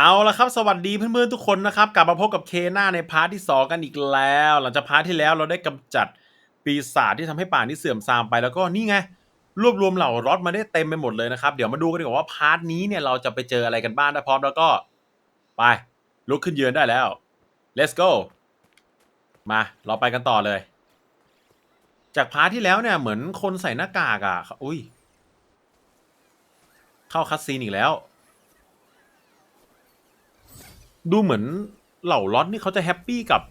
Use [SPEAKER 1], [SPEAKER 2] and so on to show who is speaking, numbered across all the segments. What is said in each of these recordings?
[SPEAKER 1] เอาละครับสวัสดีเพื่อนๆทุกคนนะครับ กลับมาพบกับเคน่าในพาร์ทที่ 2 กันอีกแล้ว หลังจากพาร์ทที่แล้วเราได้กำจัดปีศาจที่ทำให้ป่านี้เสื่อมทรามไปแล้วก็นี่ไง รวบรวมเหล่ารอดมาได้เต็มไปหมดเลยนะครับ เดี๋ยวมาดูกันดีกว่าว่าพาร์ทนี้เนี่ยเราจะไปเจออะไรกันบ้างถ้าพร้อมแล้วก็ ไป ลุกขึ้นยืนได้แล้ว let's go มาเราไปกันต่อเลย จากพาร์ทที่แล้วเนี่ยเหมือนคนใส่หน้ากากอะอุ้ยเข้าคัสซีนอีกแล้ว ดูเหมือนเหล่าล็อตนี่เขาจะแฮปปี้กับ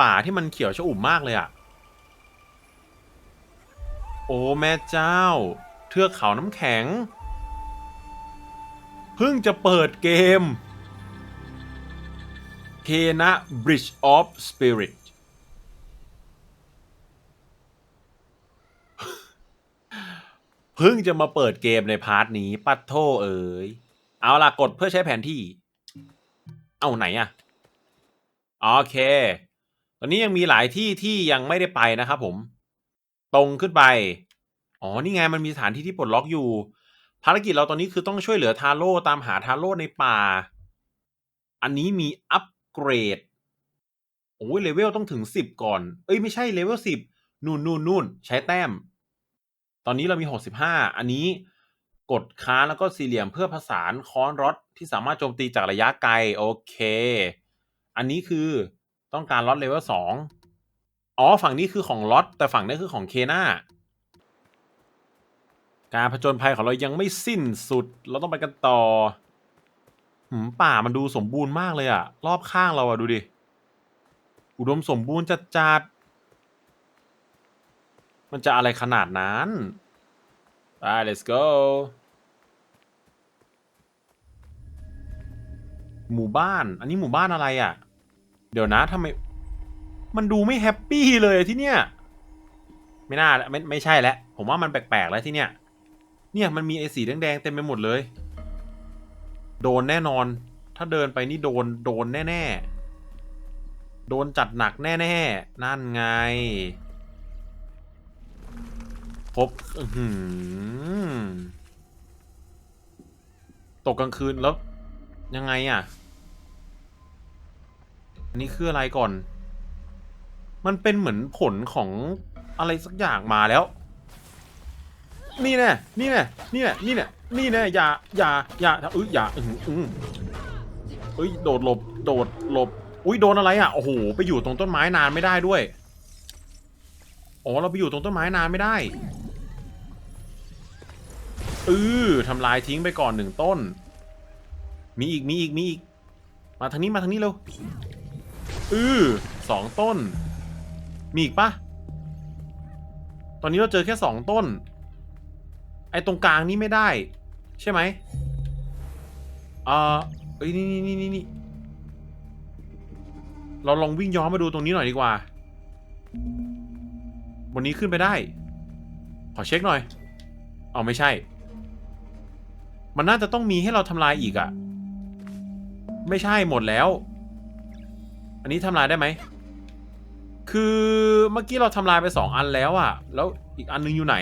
[SPEAKER 1] ป่าที่มันเขียวชอุ่มมากเลยอะโอ้แม่เจ้า เทือกเขาน้ำแข็ง เพิ่งจะเปิดเกมเคนะ Bridge of Spirit เพิ่งจะมาเปิดเกมในพาร์ทนี้ ปัดโทเอ๋ย เอาล่ะ กดเพื่อใช้แผนที่ เอาไหนอะโอเค ตอนนี้ยังมีหลายที่ที่ยังไม่ได้ไปนะครับผม ตรงขึ้นไป อ๋อ นี่ไงมันมีสถานที่ที่ปลดล็อกอยู่ ภารกิจเราตอนนี้คือต้องช่วยเหลือทาโร่ตามหาทาโร่ในป่า อันนี้มีอัปเกรด โอ้ยเลเวลต้องถึงสิบก่อน เอ้ยไม่ใช่เลเวลสิบนู่นนู่นนู่นใช้แต้ม ตอนนี้เรามีหกสิบห้าอันนี้ กดค้างแล้วก็สี่เหลี่ยมเพื่อผสานค้อนรถที่สามารถโจมตีจากระยะไกล โอเค อันนี้คือต้องการล็อตเลเวลสองอ๋อ ฝั่งนี้คือของล็อตแต่ฝั่งนี้คือของเคนาการผจญภัยของเรายังไม่สิ้นสุด เราต้องไปกันต่อหืมป่ามันดูสมบูรณ์มากเลยอะรอบข้างเราอะดูดิ อุดมสมบูรณ์จัดจัดมันจะอะไรขนาดนั้น ไป let's go หมู่บ้าน อันนี้หมู่บ้านอะไรอะ่ะ เดี๋ยวนะทำไม มันดูไม่แฮปปี้เลยที่เนี่ย ไม่น่าแล้วไม่ไม่ใช่แล้ว ผมว่ามันแปลกๆแล้วที่เนี่ย เนี่ยมันมีไอ้สีแดงๆเต็มไปหมดเลย โดนแน่นอน ถ้าเดินไปนี่โดนโดนแน่ๆ โดนจัดหนักแน่ๆ นั่นไง พบอือหืตกกลางคืนแล้ว ยังไงอะ อันนี้คืออะไรก่อน มันเป็นเหมือนผลของอะไรสักอย่างมาแล้ว นี่แน่นี่แน่นี่แน่นี่แน่นี่แน่อย่าอย่าอย่าเอ้ยอย่าอืออือเอ้ยโดดหลบ โดดหลบ อุ้ยโดนอะไรอะ โอ้โห ไปอยู่ตรงต้นไม้นานไม่ได้ด้วย อ๋อ เราไปอยู่ตรงต้นไม้นานไม่ได้ เออทำลายทิ้งไปก่อนหนึ่งต้น มีอีกมีอีกมีอีก มาทางนี้มาทางนี้เร็วเออสองต้น มีอีกปะตอนนี้เราเจอแค่สองต้น ไอ้ตรงกลางนี่ไม่ได้ ใช่ไหมอ่าเอ้ยนี่นี่นี่นี่เราลองวิ่งย้อนมาดูตรงนี้หน่อยดีกว่าบนนี้ขึ้นไปได้ ขอเช็คหน่อย เอาไม่ใช่ มันน่าจะต้องมีให้เราทำลายอีกอะไม่ใช่หมดแล้ว อันนี้ทำลายได้ไหม คือเมื่อกี้เราทำลายไปสองอันแล้วอะแล้วอีกอันนึงอยู่ไหน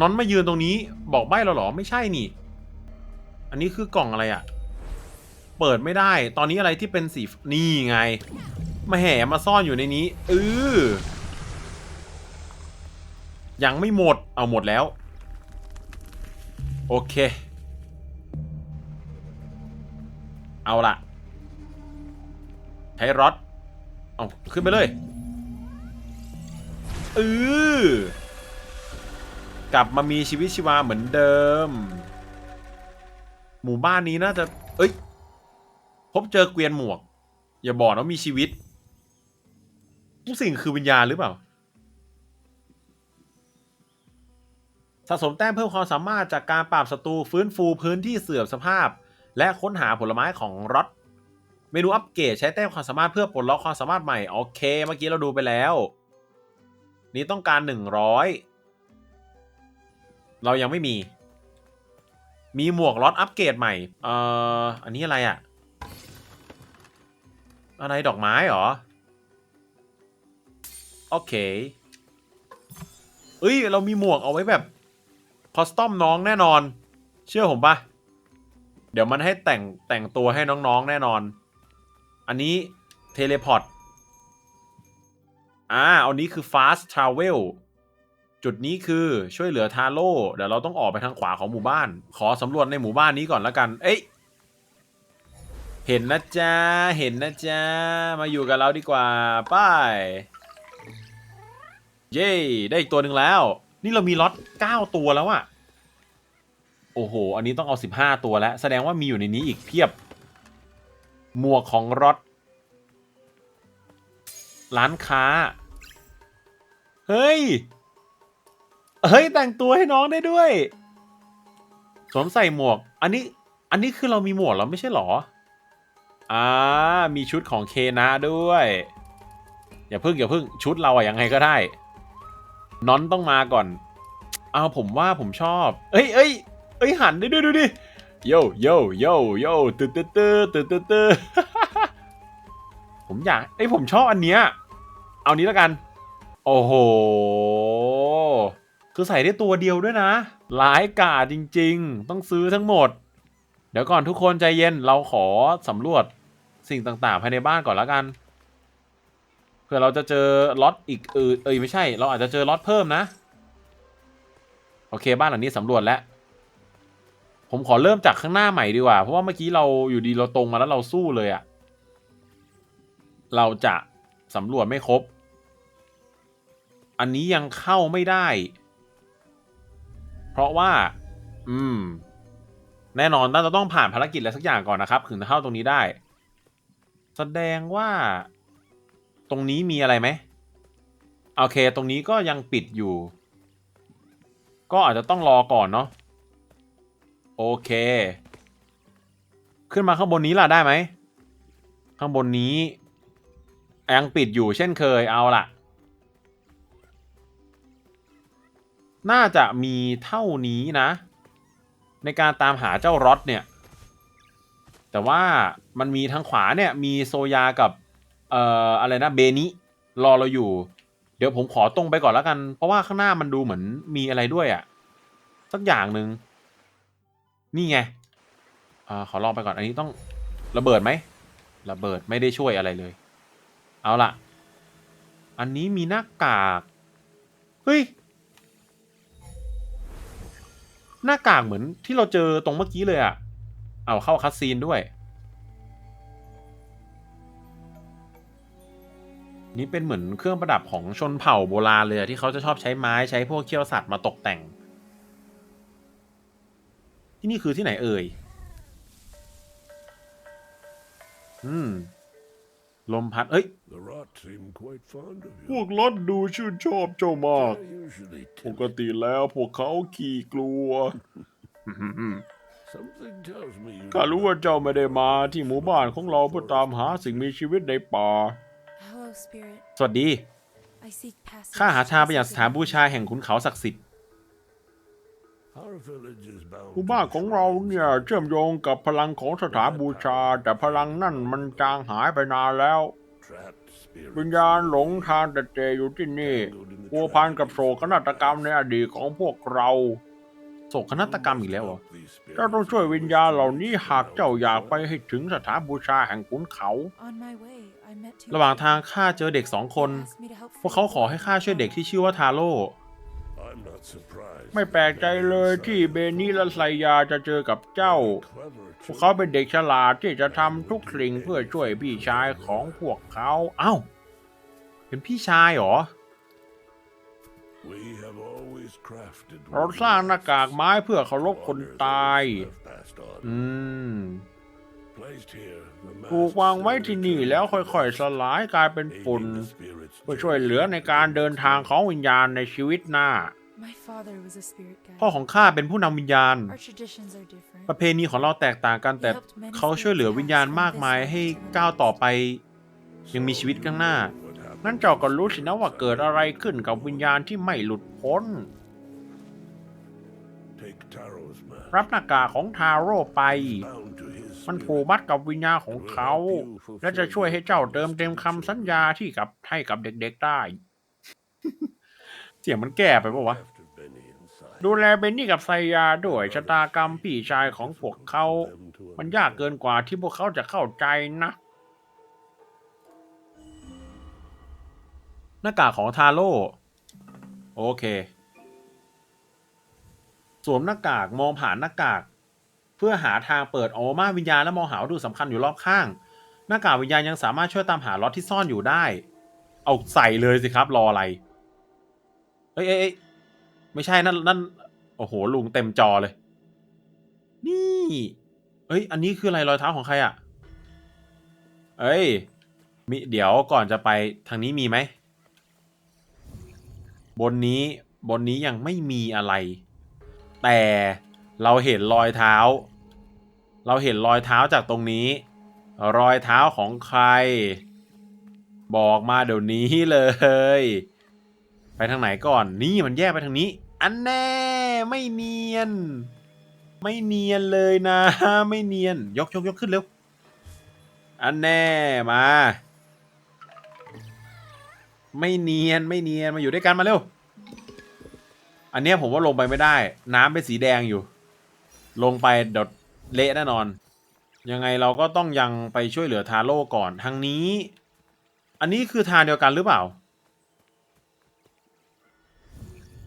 [SPEAKER 1] นอนมายืนตรงนี้บอกใบ้เราหรอไม่ใช่นี่ อันนี้คือกล่องอะไรอะเปิดไม่ได้ ตอนนี้อะไรที่เป็นสีนี่ไง มาแห่มาซ่อนอยู่ในนี้เออยังไม่หมด เอาหมดแล้ว โอเค เอาละใช้รถเอาขึ้นไปเลยเออกลับมามีชีวิตชีวาเหมือนเดิม หมู่บ้านนี้น่าจะ เอ้ย พบเจอเกวียนหมวก อย่าบอกนะว่ามีชีวิตทุกสิ่งคือวิญญาณหรือเปล่า สะสมแต้มเพิ่มความสามารถจากการปราบศัตรูฟื้นฟูพื้นที่เสื่อมสภาพ และค้นหาผลไม้ของรถเมนูอัปเกรดใช้แต้มความสามารถเพื่อปลดล็อกความสามารถใหม่ โอเค เมื่อกี้เราดูไปแล้ว นี้ต้องการ 100 เรายังไม่มี มีหมวกล็อตอัปเกรดใหม่เอ่ออันนี้อะไรอะอะไรดอกไม้เหรอ โอเคเอ้ย เรามีหมวกเอาไว้แบบ คอสตอมน้องแน่นอน เชื่อผมปะเดี๋ยวมันให้แต่งแต่งตัวให้น้องๆแน่นอน อันนี้เทเลพอร์ตอ่าอันนี้คือ fast travel จุดนี้คือช่วยเหลือทาโร่เดี๋ยวเราต้องออกไปทางขวาของหมู่บ้าน ขอสำรวจในหมู่บ้านนี้ก่อนแล้วกัน เอ้ยเห็นนะจ๊ะ เห็นนะจ๊ะ มาอยู่กับเราดีกว่า ป้าย เย้ ได้อีกตัวหนึ่งแล้ว นี่เรามีล็อต9ตัวแล้วอะโอ้โห อันนี้ต้องเอา15ตัวแล้ว แสดงว่ามีอยู่ในนี้อีกเพียบ หมวกของรถ ร้านค้า เฮ้ย เฮ้ย แต่งตัวให้น้องได้ด้วย สวมใส่หมวก อันนี้ อันนี้คือเรามีหมวกแล้วไม่ใช่หรอ อ่า มีชุดของเคนะด้วย อย่าพึ่งอย่าพึ่งชุดเราอะยังไงก็ได้ น้อนต้องมาก่อน เอาผมว่าผมชอบ เอ้ยเอ้ยเอ้ยหันได้ด้วยดูดิโยโยโยโยตืดตืดตืดตืดตืดตืดผมอยากเอ้ยผมชอบอันเนี้ยเอานี้แล้วกัน โอ้โห คือใส่ได้ตัวเดียวด้วยนะร้ายกาจริง ๆ ต้องซื้อทั้งหมด เดี๋ยวก่อนทุกคนใจเย็นเราขอสำรวจสิ่งต่างๆ ภายในบ้านก่อนแล้วกัน ผื่อเราจะเจอล็อตอีกเออเอยไม่ใช่ เราอาจจะเจอล็อตเพิ่มนะ โอเคบ้านหลังนี้สำรวจแล้ว ผมขอเริ่มจากข้างหน้าใหม่ดีกว่า เพราะว่าเมื่อกี้เราอยู่ดีเราตรงมาแล้วเราสู้เลยอะเราจะสำรวจไม่ครบ อันนี้ยังเข้าไม่ได้ เพราะว่า อืม แน่นอนน่าจะต้องผ่านภารกิจอะไรสักอย่างก่อนนะครับ ถึงจะเข้าตรงนี้ได้ แสดงว่า รงนี้มีอะไรไหมโอเค ตรงนี้ก็ยังปิดอยู่ ก็อาจจะต้องรอก่อนเนาะโอเค ขึ้นมาข้างบนนี้ล่ะได้ไหม ข้างบนนี้ยังปิดอยู่เช่นเคยเอาล่ะ น่าจะมีเท่านี้นะ ในการตามหาเจ้ารอดเนี่ย แต่ว่ามันมีทางขวาเนี่ย มีโซยากับ เอ่ออะไรนะเบนิรอเราอยู่ เดี๋ยวผมขอตรงไปก่อนแล้วกัน เพราะว่าข้างหน้ามันดูเหมือนมีอะไรด้วยอะ่ะสักอย่างหนึ่งนี่ไงอ่าขอลองไปก่อนอันนี้ต้องระเบิดไหมระเบิดไม่ได้ช่วยอะไรเลย เอาล่ะอันนี้มีหน้ากากเฮ้ยหน้ากากเหมือนที่เราเจอตรงเมื่อกี้เลยอะเอาเข้าคัสซีนด้วย นี่เป็นเหมือนเครื่องประดับของชนเผ่าโบราณเลยอะที่เขาจะชอบใช้ไม้ใช้พวกเขี้ยวสัตว์มาตกแต่ง ที่นี่คือที่ไหนเอ่ย อืม ลมพัด เอ้ย
[SPEAKER 2] The rot seem quite fond of
[SPEAKER 1] พว
[SPEAKER 2] you.
[SPEAKER 1] กรถดูชื่นชอบเจ้ามาก
[SPEAKER 2] They're usually
[SPEAKER 1] ปก
[SPEAKER 2] timid.
[SPEAKER 1] ติแล้วพวกเขาขี่กลัว
[SPEAKER 2] Something tells me you
[SPEAKER 1] ข้ารู้ว่าเจ้าไม่ได้มาที่หมู่บ้านของเราเพื่อตามหาสิ่งมีชีวิตในป่า
[SPEAKER 3] Hello, Spirit.
[SPEAKER 1] สวัสดี
[SPEAKER 3] I seek passage.
[SPEAKER 1] ข้าหาทางไป
[SPEAKER 3] to
[SPEAKER 1] ยังสถาน
[SPEAKER 3] Sazerac.
[SPEAKER 1] บูชาแห่งขุนเขาศักดิ์สิทธิ์
[SPEAKER 2] Our village is bound
[SPEAKER 1] หมู่บ้านของเราเนี่ยเชื่อมโยงกับพลังของสถานบูชา แต่พลังนั่นมันจางหายไปนานแล้ว
[SPEAKER 2] trapped spirits
[SPEAKER 1] วิญญาณหลงทางแต่เจอยู่ที่นี่
[SPEAKER 2] tangled in the
[SPEAKER 1] พัวพัน
[SPEAKER 2] trap
[SPEAKER 1] กับโศกนาฏกรรมในอดีตของพวกเราโศกนาฏกรรมอีกแล้วเหรอ
[SPEAKER 2] Help these spirits
[SPEAKER 1] เจ้าต้องช่วยวิญญาณเหล่านี้หากเจ้าอยากไปให้ถึงสถานบูชาแห่งขุนเขา
[SPEAKER 3] On my way, I met two
[SPEAKER 1] ระหว่าง
[SPEAKER 3] people.
[SPEAKER 1] ทางข้าเจอเด็กสองคน
[SPEAKER 3] They asked me to help
[SPEAKER 1] พวกเขาขอให้ข้าช่วยเด็กที่ชื่อว่าทาโร่
[SPEAKER 2] I'm not surprised
[SPEAKER 1] ไม่แปลกใจเลยที่เบนิและไซยาจะเจอกับเจ้า
[SPEAKER 2] Clever
[SPEAKER 1] พวกเขาเป็นเด็กฉลาดที่จะทำทุกสิ่งเพื่อช่วยพี่ชายของพวกเขา เอ้า เป็นพี่ชายเหรอ เราสร้างหน้ากากไม้เพื่อเคารพคนตาย
[SPEAKER 2] have passed on.
[SPEAKER 1] อืม
[SPEAKER 2] Placed here, the
[SPEAKER 1] ถูกวางไว้ที่นี่แล้วค่อยๆ สลายกลายเป็น
[SPEAKER 2] masks
[SPEAKER 1] ฝุ่น
[SPEAKER 2] aiding the spirits
[SPEAKER 1] เพื่อช่วยเหลือในการเดินทางของวิญญาณในชีวิตหน้า
[SPEAKER 3] My father was a spirit guide.
[SPEAKER 1] พ่อของข้าเป็นผู้นำวิญญาณ
[SPEAKER 3] Our traditions are different.
[SPEAKER 1] ประเพณีของเราแตกต่างกันแต่เขาช่วยเหลือวิญญาณมากมายให้ก้าวต่อไป ยังมีชีวิตข้างหน้า
[SPEAKER 2] What happened?
[SPEAKER 1] นั่นเจ้าก็รู้สินะว่าเกิดอะไรขึ้นกับวิญญาณที่ไม่หลุดพ้น
[SPEAKER 2] Take Taro's mask.
[SPEAKER 1] รับหน้ากากของทาโร่ไป
[SPEAKER 2] Bound to his
[SPEAKER 1] มัน
[SPEAKER 2] spirit.
[SPEAKER 1] ผูกมัดกับวิญญาณของเขา และจะช่วยให้เจ้าเติมเต็มคำสัญญาที่กับให้กับเด็กๆได้ เสียงมันแก่ไปปะวะ
[SPEAKER 2] After Benny inside.
[SPEAKER 1] ดูแลเบนนี่กับไซยาด้วยชะตากรรมพี่ชายของพวกเขา
[SPEAKER 2] them to
[SPEAKER 1] มันยากเกินกว่าที่พวกเขาจะเข้าใจนะ หน้ากากของทาโร่โอเค สวมหน้ากากมองผ่านหน้ากาก เพื่อหาทางเปิดออมาวิญญาณและมองหาวัตถุสำคัญอยู่รอบข้าง หน้ากากวิญญาณยังสามารถช่วยตามหาล็อตที่ซ่อนอยู่ได้ เอาใส่เลยสิครับรออะไรเอ้ยเอ้ยเอ้ยไม่ใช่นั่นนั่นโอ้โหลุงเต็มจอเลย นี่เอ้ย อันนี้คืออะไรรอยเท้าของใครอะ่ะ เอ้ย มีเดี๋ยวก่อนจะไปทางนี้มีไหม บนนี้บนนี้ยังไม่มีอะไร แต่เราเห็นรอยเท้า เราเห็นรอยเท้าจากตรงนี้ รอยเท้าของใคร บอกมาเดี๋ยวนี้เลย ไปทางไหนก่อนนี่มันแยกไปทางนี้ อันแน่ไม่เนียน ไม่เนียนเลยนะ ไม่เนียนยกยกยกขึ้นเร็วอันแน่มา ไม่เนียนไม่เนียนมาอยู่ด้วยกันมาเร็ว อันเนี้ยผมว่าลงไปไม่ได้ น้ำเป็นสีแดงอยู่ ลงไปเดดเละแน่นอน ยังไงเราก็ต้องยังไปช่วยเหลือทาโร่ก่อนทางนี้ อันนี้คือทางเดียวกันหรือเปล่า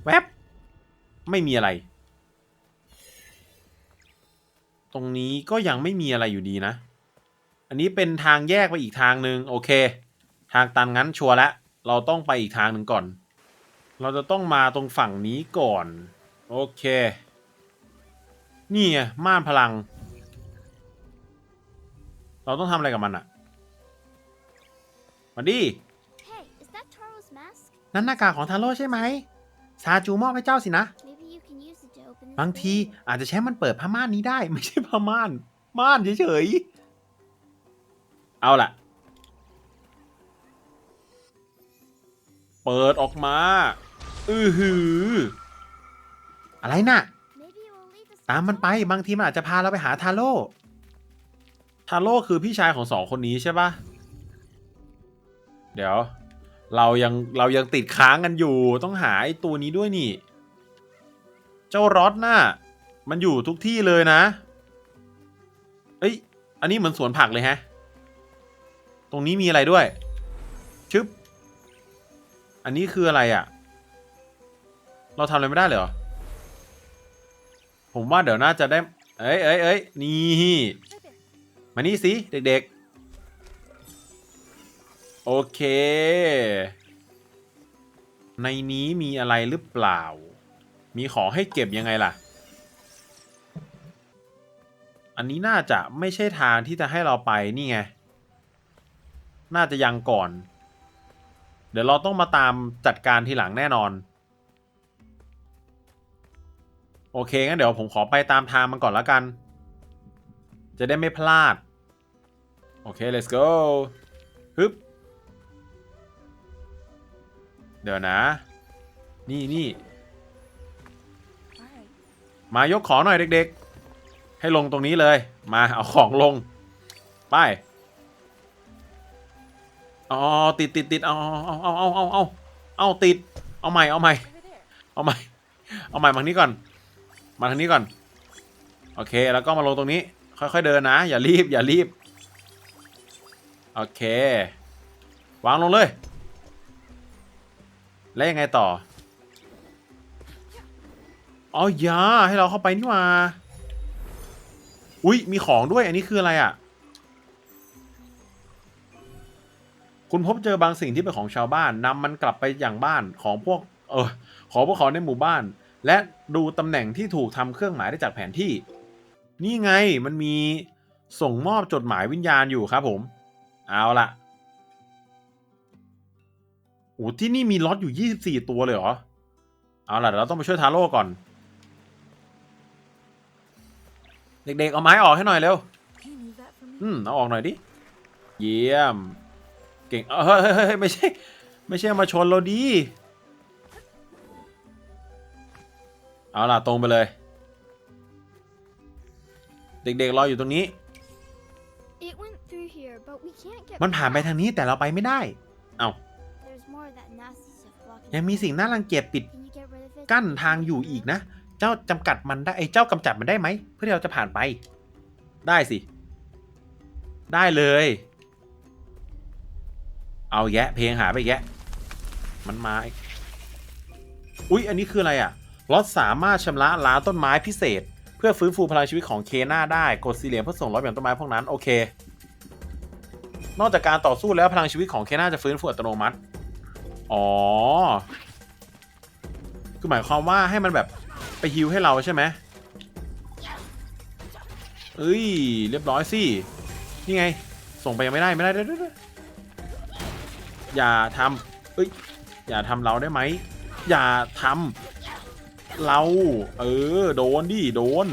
[SPEAKER 1] แวบไม่มีอะไร ตรงนี้ก็ยังไม่มีอะไรอยู่ดีนะ อันนี้เป็นทางแยกไปอีกทางหนึ่งโอเค ทางตันงั้นชัวร์แล้ว เราต้องไปอีกทางหนึ่งก่อน เราจะต้องมาตรงฝั่งนี้ก่อน โอเค นี่ไงม่านพลัง เราต้องทำอะไรกับมันอะมาดิ
[SPEAKER 4] Hey, is that Taro's mask?
[SPEAKER 1] นั่นหน้ากากของทาโร่ใช่ไหมซาจูมอบให้เจ้าสินะ
[SPEAKER 4] Maybe you can use it to open this
[SPEAKER 1] บางที
[SPEAKER 4] door.
[SPEAKER 1] อาจจะใช้มันเปิดผ้าม่านนี้ได้ ไม่ใช่ผ้าม่าน ม่านเฉยๆ เอาล่ะ เปิดออกมา อือหือ อะไรน่ะ ตามมันไปบางทีมันอาจจะพาเราไปหาทาโร่ ทาโร่คือพี่ชายของสองคนนี้ใช่ปะเดี๋ยว เรายังเรายังติดค้างกันอยู่ต้องหาไอ้ตัวนี้ด้วยนี่ เจ้ารอดน่ะ มันอยู่ทุกที่เลยนะ เอ้ย อันนี้เหมือนสวนผักเลยฮะ ตรงนี้มีอะไรด้วย ชึบ อันนี้คืออะไรอะ่ะ เราทำอะไรไม่ได้เลยเหรอ ผมว่าเดี๋ยวน่าจะได้ เอ้ยเอ้ยเอ้ยนี่มานี่สิเด็กๆ โอเค ในนี้มีอะไรหรือเปล่า มีของให้เก็บยังไงล่ะ อันนี้น่าจะไม่ใช่ทางที่จะให้เราไปนี่ไง น่าจะยังก่อน เดี๋ยวเราต้องมาตามจัดการทีหลังแน่นอน โอเคงั้นเดี๋ยวผมขอไปตามทางมันก่อนแล้วกัน จะได้ไม่พลาด โอเค let's go ฮึบเดี๋ยวนะ นี่นี่มายกของหน่อยเด็กๆ ให้ลงตรงนี้เลย มาเอาของลง ไป อ๋อติดติดติดเอาเอาเอาเอาเอาเอาเอาติด เอาใหม่เอาใหม่
[SPEAKER 3] Over there.
[SPEAKER 1] เอาใหม่เอาใหม่มาทางนี้ก่อน มาทางนี้ก่อน โอเคแล้วก็มาลงตรงนี้ ค่อยๆเดินนะ อย่ารีบอย่ารีบ โอเค วางลงเลย แล้วยังไงต่ออ๋อยาให้เราเข้าไปนี่หว่าอุ้ยมีของด้วยอันนี้คืออะไรอะ คุณพบเจอบางสิ่งที่เป็นของชาวบ้านนำมันกลับไปอย่างบ้านของพวก เออ ของพวกเขาในหมู่บ้าน และดูตำแหน่งที่ถูกทำเครื่องหมายได้จากแผนที่ นี่ไงมันมีส่งมอบจดหมายวิญญาณอยู่ครับผม เอาละโอ้ที่นี่มีล็อตอยู่ 24 ตัวเลยเหรอ เอาล่ะเดี๋ยวเราต้องไปช่วยทาโร่ก่อน เด็กๆ เอาไม้ออกให้หน่อยเร็ว อืม เอาออกหน่อยดิ เยี่ยม เก่งเอ้ยเฮ้ยเฮ้ยเฮ้ยไม่ใช่ ไม่ใช่มาชนเราดี เอาล่ะ ตรงไปเลย เด็กๆรออยู่ตรงนี้
[SPEAKER 4] It went through here, but we can't get
[SPEAKER 1] มันผ่านไป
[SPEAKER 4] back.
[SPEAKER 1] ทางนี้แต่เราไปไม่ได้ เอา
[SPEAKER 4] There's more of that nasty stuff blocking.
[SPEAKER 1] ยังมีสิ่งน่ารังเกียจปิด
[SPEAKER 4] Can you get rid of it?
[SPEAKER 1] กั้นทางอยู่อีกนะ เจ้าจำกัดมันได้ไอ้ยเจ้ากำจัดมันได้ไหม เพื่อที่เราจะผ่านไป ได้สิ ได้เลย เอาแยะเพลงหาไปแยะ มันมาอุ๊ย อันนี้คืออะไรอะรถสามารถชำระล้างต้นไม้พิเศษ เพื่อฟื้นฟูพลังชีวิตของเคน่าได้กดสี่เหลี่ยมเพื่อส่งรถอย่างต้นไม้พวกนั้น โอเค นอกจากการต่อสู้แล้วพลังชีวิตของเคน่าจะฟื้นฟูอัตโนมัติ อ๋อ คือหมายความว่าให้มันแบบไปฮิวให้เราใช่ไหมเอ้ย เรียบร้อยสิ นี่ไง ส่งไปยังไม่ได้ไม่ได้ด้อ อย่าทำเอ้ย อย่าทำเราได้ไหม อย่าทำเรา เออ โดนดิ โดน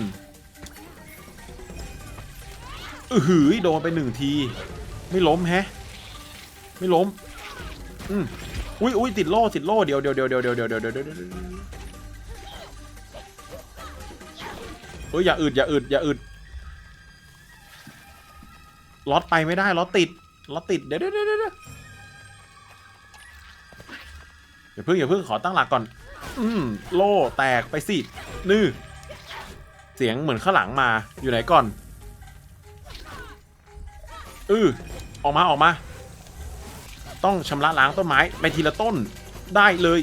[SPEAKER 1] อือหือโดนไปหนึ่งที ไม่ล้มแฮะ ไม่ล้ม อืมอุ้ยอุ้ยติดโล่ติดโล่เดี๋ยวเดี๋ยวเดี๋ยวเดี๋ยวเดี๋ยวเดี๋ยวเดี๋ยวเดี๋ยวเฮ้ยอย่าอึดอย่าอึดอย่าอึดล็อตไปไม่ได้ล็อตติดล็อตติดเดี๋ยวเดี๋ยวเดี๋ยว อย่าเพิ่งอย่าเพิ่งขอตั้งหลักก่อน อืมโล่แตกไปสินือเสียงเหมือนข้างหลังมาอยู่ไหนก่อน อือออกมาออกมา ต้องชำระล้างต้นไม้ไปทีละต้นได้เลย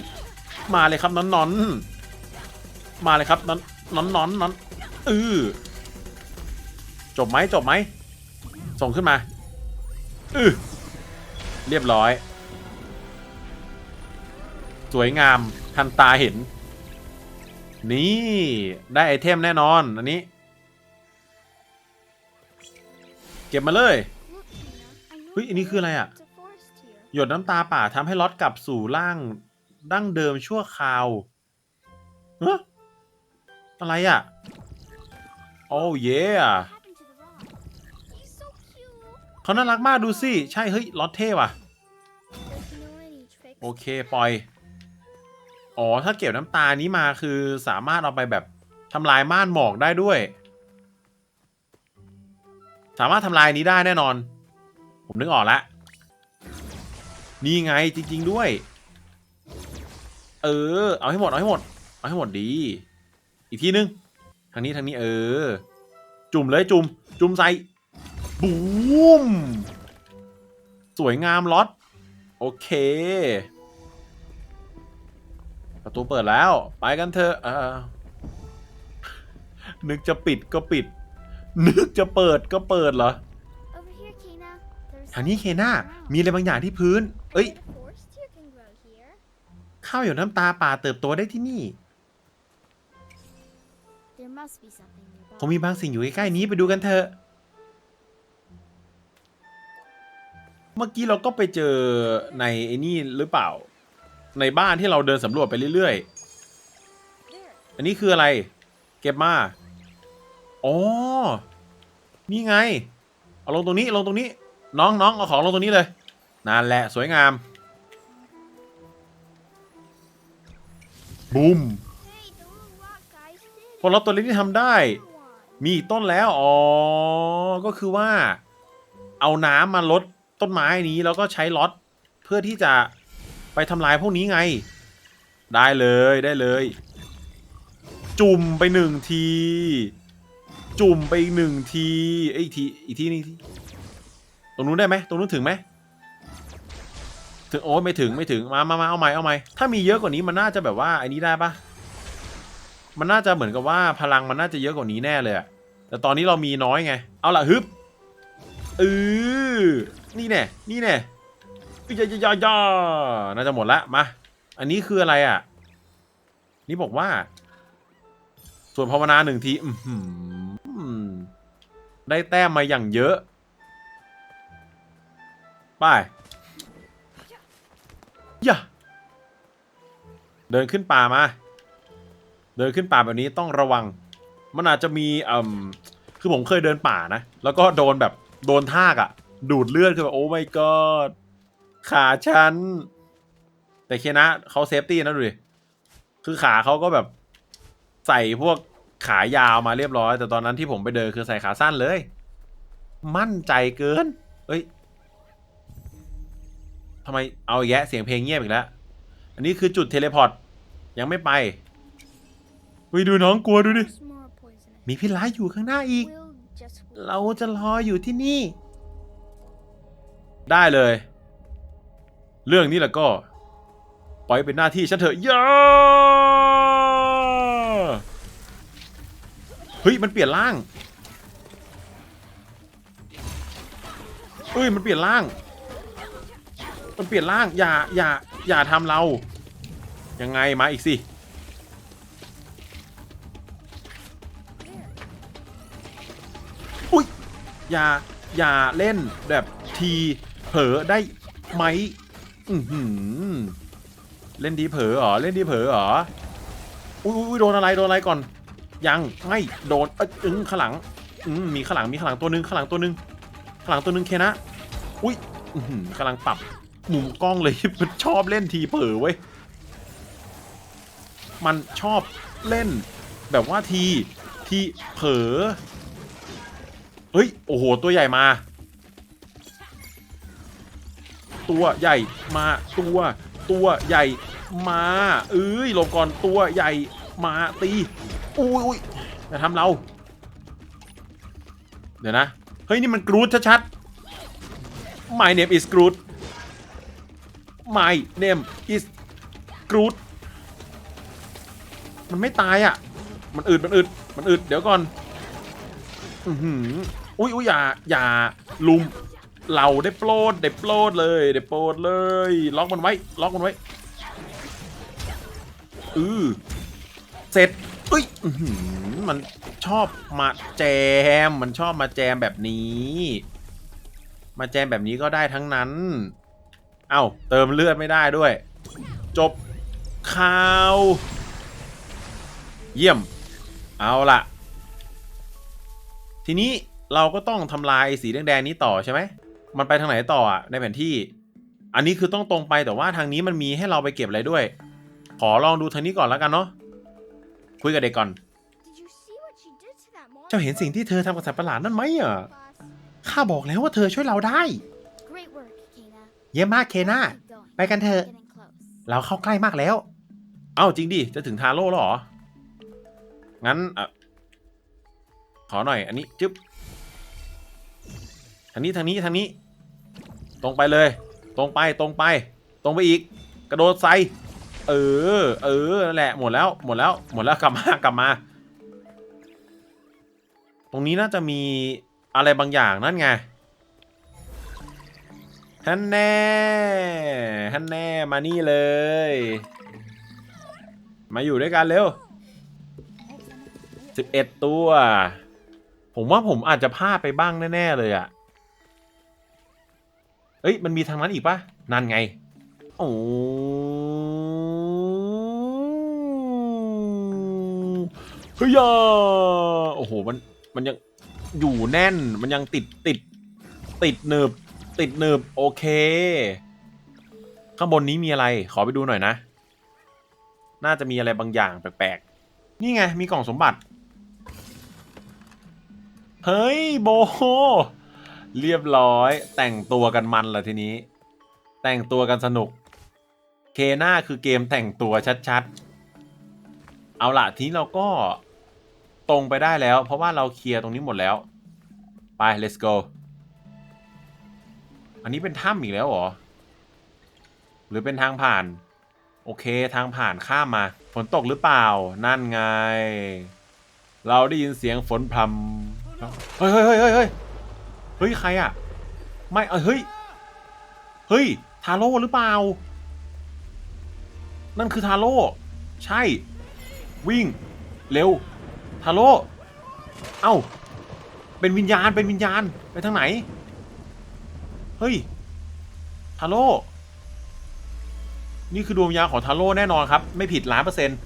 [SPEAKER 1] มาเลยครับนอนนอนมาเลยครับนอนนอนนอนนอนเออจบไหมจบไหมส่งขึ้นมาอือเรียบร้อย สวยงามทันตาเห็น นี่ได้ไอเทมแน่นอน อันนี้ เก็บมาเลยเฮ้ยอันนี้คืออะไรอะ
[SPEAKER 4] is a forest here.
[SPEAKER 1] หยดน้ำตาป่าทำให้ล็อตกลับสู่ร่างดั้งเดิมชั่วคราวฮ้อะไรอะ โอ้เย่เขาน่ารักมากดูสิ ใช่ เฮ้ยล็อตเท่ว่ะ โอเค ปล่อย อ๋อ ถ้าเก็บน้ำตานี้มาคือสามารถเอาไปแบบทำลายม่านหมอกได้ด้วย สามารถทำลายนี้ได้แน่นอน ผมนึกออกแล้วนี่ไงจริง ๆด้วย เออ เอาให้หมด เอาให้หมด เอาให้หมดดี อีกทีนึง ทางนี้ทางนี้เออ จุ่มเลยจุ่ม จุ่มใส่ บูม สวยงามล็อต โอเค ประตูเปิดแล้ว ไปกันเถอะเออนึกจะปิดก็ปิด นึกจะเปิดก็เปิดเหรอ
[SPEAKER 4] Over here, Kena. There's
[SPEAKER 1] ทางนี้เค
[SPEAKER 4] something
[SPEAKER 1] น่า
[SPEAKER 4] around.
[SPEAKER 1] มีอะไรบางอย่างที่พื้น เอ้ย
[SPEAKER 4] A forest here can grow here.
[SPEAKER 1] ข้าวหยดน้ำตาป่าเติบโตได้ที่นี่
[SPEAKER 4] There must be something nearby.
[SPEAKER 1] คงมีบางสิ่งอยู่ใกล้ๆนี้ไปดูกันเถอะ เมื่อกี้เราก็ไปเจอในไอ้นี่หรือเปล่า ในบ้านที่เราเดินสำรวจไปเรื่อย
[SPEAKER 4] There.
[SPEAKER 1] ๆอันนี้คืออะไร เก็บมาอ๋อนี่ไง เอาลงตรงนี้ลงตรงนี้ น้องน้องเอาของลงตรงนี้เลยนั่นแหละสวยงามบูม
[SPEAKER 4] Hey, the little rock guys did
[SPEAKER 1] พวกเราตัวเล็กที่ทำได้
[SPEAKER 4] it. One.
[SPEAKER 1] มีอีกต้นแล้ว อ๋อ ก็คือว่า เอาน้ำมาลดต้นไม้นี้แล้วก็ใช้ล็อตเพื่อที่จะ ไปทำลายพวกนี้ไง ได้เลยได้เลย จุ่มไปหนึ่งที จุ่มไปอีกหนึ่งทีเอ้ทีอีกทีนึงตรงนู้นได้ไหมตรงนู้นถึงไหมถึงโอ้ยไม่ถึงไม่ถึงมามามาเอาใหม่เอาใหม่ถ้ามีเยอะกว่านี้มันน่าจะแบบว่าไอ้นี้ได้ปะมันน่าจะเหมือนกับว่าพลังมันน่าจะเยอะกว่านี้แน่เลยแต่ตอนนี้เรามีน้อยไง เอาล่ะฮึบเออนี่แน่นี่แน่ ยายยายน่าจะหมดละมา อันนี้คืออะไรอะ นี่บอกว่า ส่วนภาวนาหนึ่งทีได้แต้มมาอย่างเยอะ ไปย่าเดินขึ้นป่ามา เดินขึ้นป่าแบบนี้ต้องระวัง มันอาจจะมีอ่มคือผมเคยเดินป่านะ แล้วก็โดนแบบโดนทากอะดูดเลือดคือแบบโอ้ my god ขาฉัน แต่เคนะเขาเซฟตี้นะดูดิคือขาเขาก็แบบใส่พวกขายาวมาเรียบร้อย แต่ตอนนั้นที่ผมไปเดินคือใส่ขาสั้นเลย มั่นใจเกิน เอ้ยทำไมเอาแยะเสียงเพลงเงียบอีกแล้ว อันนี้คือจุดเทเลพอร์ต ยังไม่ไปอุ้ยดูน้องกลัวดูดิ มีพิษร้ายอยู่ข้างหน้าอีก เราจะรออยู่ที่นี่ ได้เลย เรื่องนี้แหละก็ปล่อยเป็นหน้าที่ฉันเถอะย่าเฮ้ยมันเปลี่ยนร่างเฮ้ยมันเปลี่ยนร่าง มันเปลี่ยนร่างอย่าอย่าอย่าทำเรา ยังไงมาอีกสิอุ้ยอย่าอย่าเล่นแบบทีเผลอได้ไหม อือหือเล่นดีเผลอเหรอ เล่นดีเผลอเหรอ อุ้ยอุ้ยโดนอะไร โดนอะไรก่อน ยัง ไม่ โดน เอ้ยอึ้งข้างหลัง อืมมีข้างหลัง มีข้างหลังตัวหนึงข้างหลังตัวหนึงข้างหลังตัวหนึงเคนะ อุ้ยอือหือกำลังปรับมุมกล้องเลย มันชอบเล่นทีเผลอเว้ย มันชอบเล่น แบบว่าที ทีเผลอ เฮ้ย โอ้โห ตัวใหญ่มา ตัวใหญ่มาตัวตัวใหญ่มาเอ้ยลบก่อนตัวใหญ่มาตีอุ้ยอุ้ยอย่าทำเรา เดี๋ยวนะ เฮ้ย นี่มันกรูดชัดๆ My name is Groot My name is Groot มันไม่ตายอะ มันอึดมันอึดมันอึดเดี๋ยวก่อน อือหืออุ้ยอุ้ยอย่าอย่าลุม เราได้โปรดได้โปรดเลยได้โปรดเลย ล็อกมันไว้ ล็อกมันไว้อือเสร็จอุ้ยมันชอบมาแจม มันชอบมาแจมแบบนี้ มาแจมแบบนี้ก็ได้ทั้งนั้น เอ้าเติมเลือดไม่ได้ด้วย จบข่าว เยี่ยม เอาละทีนี้เราก็ต้องทำลายสีแดงๆนี้ต่อใช่ไหม มันไปทางไหนต่ออะในแผนที่ อันนี้คือต้องตรงไปแต่ว่าทางนี้มันมีให้เราไปเก็บอะไรด้วย ขอลองดูทางนี้ก่อนแล้วกันเนาะคุยกับเด็กก่อน เจ้าเห็นสิ่งที่เธอทำกับสัตว์ประหลาดนั่นไหมอะข้าบอกแล้วว่าเธอช่วยเราได้ เยี่ยมมากเคน่าไปกันเถอะเราเข้าใกล้มากแล้ว เอ้าจริงดิ จะถึงทาโร่แล้วหรอ งั้นอะขอหน่อย อันนี้จึ๊บทางนี้ทางนี้ทางนี้ ตรงไปเลย ตรงไปตรงไป ตรงไปอีก กระโดดใส่เออ เออนั่นแหละหมดแล้วหมดแล้วหมดแล้วกลับมากลับมา ตรงนี้น่าจะมีอะไรบางอย่างนั่นไงฮันแน่ฮันแน่มานี่เลย มาอยู่ด้วยกันเร็วสิบเอ็ดตัว ผมว่าผมอาจจะพลาดไปบ้างแน่ ๆ เลยอะ เอ้ยมันมีทางนั้นอีกปะนั่นไง โอ้เฮ้ยโอ้โหมันมันยังอยู่แน่นมันยังติดติดติดหนึบติดหนึบโอเค ข้างบนนี้มีอะไรขอไปดูหน่อยนะ น่าจะมีอะไรบางอย่างแปลกๆ นี่ไงมีกล่องสมบัติ เฮ้ยโบ เรียบร้อย แต่งตัวกันมันละทีนี้ แต่งตัวกันสนุก เคน่าคือเกมแต่งตัวชัดๆ เอาละทีนี้เราก็ตรงไปได้แล้ว เพราะว่าเราเคลียร์ตรงนี้หมดแล้ว ไป let's go อันนี้เป็นถ้ำอีกแล้วเหรอ หรือเป็นทางผ่าน โอเคทางผ่านข้ามมาฝนตกหรือเปล่า นั่นไง เราได้ยินเสียงฝนพรำเฮ้ยเฮ้ยเฮ้ยเฮ้ย ฮ้ยเฮ้ย ใครอะไม่เอ้ยเฮ้ย เฮ้ย ทาโร่หรือเปล่า นั่นคือทาโร่ ใช่ วิ่ง เร็ว ทาโร่ เอ้า เป็นวิญญาณ เป็นวิญญาณ ไปทางไหน เฮ้ย ทาโร่ นี่คือดวงวิญญาณของทาโร่แน่นอนครับ ไม่ผิดล้านเปอร์เซ็นต์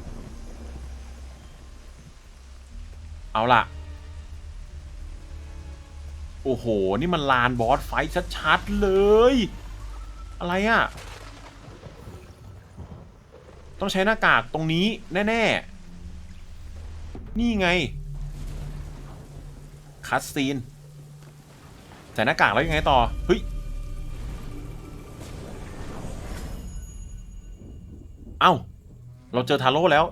[SPEAKER 1] เอาล่ะ โอ้โห นี่มันลานบอสไฟท์ชัดๆเลย อะไรอะ่ะ ต้องใช้หน้ากากตรงนี้แน่ๆ นี่ไง คัสซีน ใส่หน้ากากแล้วยังไงต่อ เฮ้ย เอ้า เราเจอทาโร่แล้ว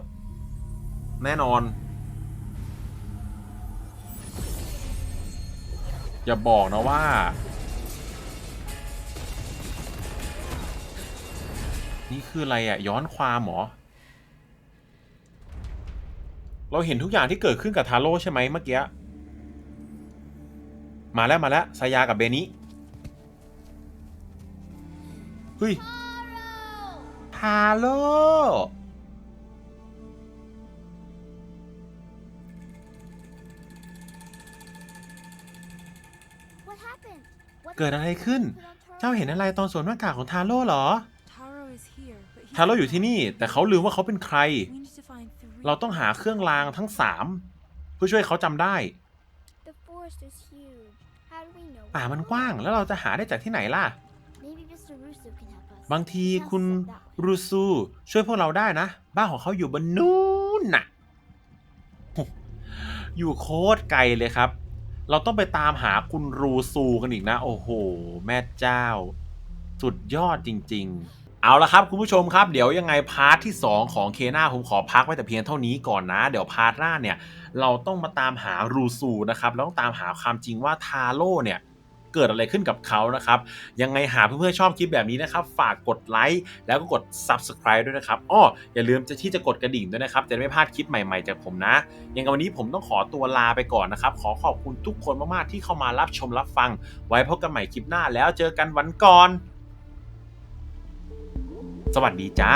[SPEAKER 1] แน่นอน อย่าบอกนะว่า นี่คืออะไรอะย้อนความเหรอ เราเห็นทุกอย่างที่เกิดขึ้นกับทาโร่ใช่ไหมเมื่อกี้ มาแล้วมาแล้วซายากับเบนิเฮ้ยทาโร่ เกิดอะไรขึ้น เจ้าเห็นอะไรตอนสวมหน้ากากของทาโร่เหรอ
[SPEAKER 3] Taro is here, but he
[SPEAKER 1] ทาโร่อยู่ที่นี่ แต่เขาลืมว่าเขาเป็นใคร
[SPEAKER 3] We need to find three.
[SPEAKER 1] เราต้องหาเครื่องรางทั้งสามเพื่อช่วยเขาจำได้
[SPEAKER 4] The forest is huge. How do we know?
[SPEAKER 1] ป่ามันกว้างแล้วเราจะหาได้จากที่ไหนล่ะ
[SPEAKER 4] Maybe Mr. Russo can help us.
[SPEAKER 1] บางที
[SPEAKER 4] He
[SPEAKER 1] คุณ
[SPEAKER 4] sounds like that way.
[SPEAKER 1] รูซูช่วยพวกเราได้นะ บ้านของเขาอยู่บนนู้นน่ะ อยู่โคตรไกลเลยครับ เราต้องไปตามหาคุณรูซูกันอีกนะ โอ้โห แม่เจ้า สุดยอดจริง ๆ เอาละครับคุณผู้ชมครับ เดี๋ยวยังไงพาร์ทที่ 2 ของเคนาผมขอพักไว้แต่เพียงเท่านี้ก่อนนะ เดี๋ยวพาร์ทหน้าเนี่ย เราต้องมาตามหารูซูนะครับแล้วต้องตามหาความจริงว่าทาโร่เนี่ย เกิดอะไรขึ้นกับเขานะครับ ยังไงหาเพื่อนๆชอบคลิปแบบนี้นะครับ ฝากกดไลค์แล้วก็กด Subscribe ด้วยนะครับอ้ออย่าลืมจะที่จะกดกระดิ่งด้วยนะครับ จะได้ไม่พลาดคลิปใหม่ๆจากผมนะ ยังไงวันนี้ผมต้องขอตัวลาไปก่อนนะครับ ขอขอบคุณทุกคนมากๆที่เข้ามารับชมรับฟัง ไว้พบกันใหม่คลิปหน้าแล้วเจอกันวันก่อน สวัสดีจ้า